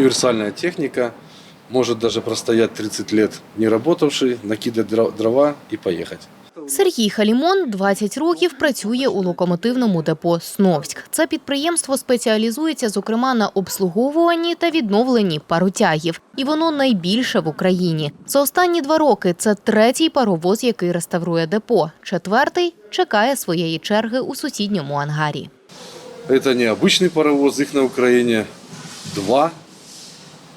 универсальная техника, может даже простоять 30 лет не работавший, накидать дро- дрова и поехать. Сергій Халімон 20 років працює у локомотивному депо Сновськ. Це підприємство спеціалізується, зокрема, на обслуговуванні та відновленні паротягів. І воно найбільше в Україні. За останні два роки це третій паровоз, який реставрує депо. Четвертий чекає своєї черги у сусідньому ангарі. Это не обычный паровоз, их на Украине два,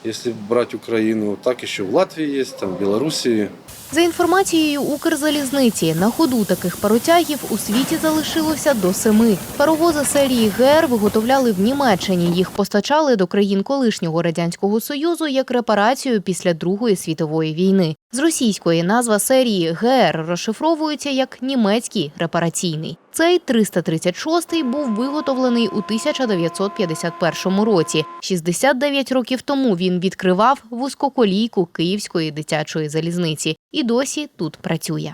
если брати Україну, Так що в Латвії є, там в Білорусі. За інформацією Укрзалізниці, на ходу таких паротягів у світі залишилося до семи. Паровози серії ГР виготовляли в Німеччині. Їх постачали до країн колишнього радянського союзу як репарацію після Другої світової війни. З російської назва серії ГР розшифровується як німецький репараційний. Цей 336-й був виготовлений у 1951 році. 69 років тому він відкривав вузькоколійку Київської дитячої залізниці і досі тут працює.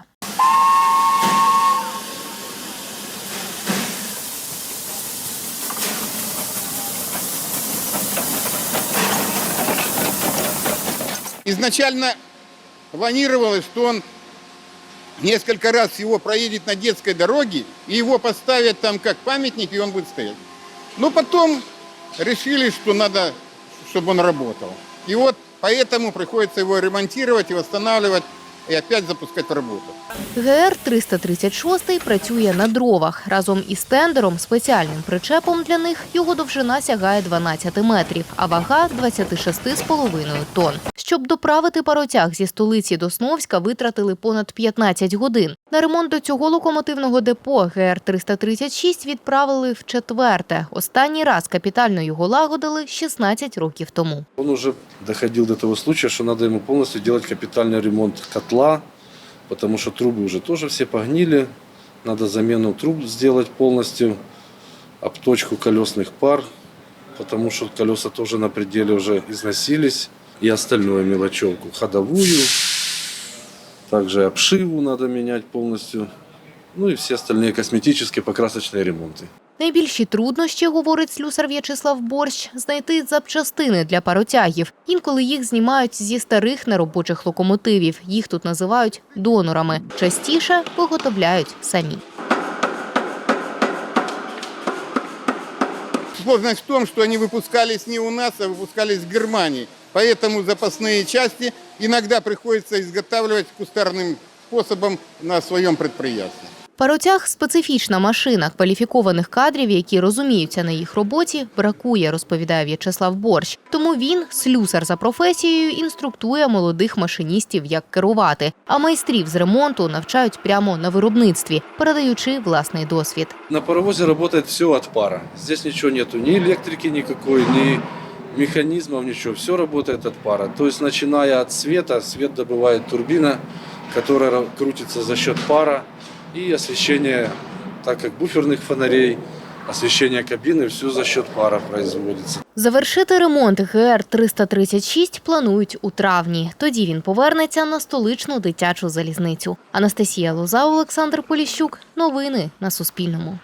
Изначально планировалось, что он несколько раз его проедет на детской дороге, и его поставят там как памятник, и он будет стоять. Но потом решили, что надо, чтобы он работал. И вот поэтому приходится его ремонтировать и восстанавливать, и опять запускать в работу. ГР 336 працює на дровах. Разом із тендером, спеціальним причепом для них його довжина сягає 12 метрів, а вага 26,5 тонн. Щоб доправити паротяг зі столиці до Сновська, витратили понад 15 годин. На ремонт до цього локомотивного депо ГР 336 відправили в четверте. Останній раз капітально його лагодили 16 років тому. Он уже доходил до того случая, что надо ему полностью делать капитальный ремонт котла, потому что трубы уже тоже все погнили. Надо замену труб сделать полностью, обточку колесных пар, потому что колеса тоже на пределе уже износились. И остальную мелочевку, ходовую, также обшиву надо менять полностью. Ну и все остальные косметические покрасочные ремонты. Найбільші труднощі, говорить слюсар В'ячеслав Борщ, знайти запчастини для паротягів. Інколи їх знімають зі старих неробочих локомотивів. Їх тут називають донорами. Частіше виготовляють самі. Сложность в том, что они выпускались не у нас, а выпускались в Германии. Поэтому запасные части иногда приходится изготавливать кустарным способом на своем предприятии. Паротяг специфічна машина. Кваліфікованих кадрів, які розуміються на їх роботі, бракує, розповідає В'ячеслав Борщ. Тому він, слюсар за професією, інструктує молодих машиністів, як керувати. А майстрів з ремонту навчають прямо на виробництві, передаючи власний досвід. На паровозе работает все от пара. Здесь ничего нету, ни электрики никакой, ни механизмов, ничего. Все работает от пара. То есть, начиная от света, свет добывает турбина, которая ра- крутится за счет пара. И освещение, так как буферных фонарей, освещение кабины, все за счет пара производится. Завершити ремонт ГР 336 планують у травні. Тоді він повернеться на столичну дитячу залізницю. Анастасія Лоза, Олександр Поліщук. Новини на Суспільному.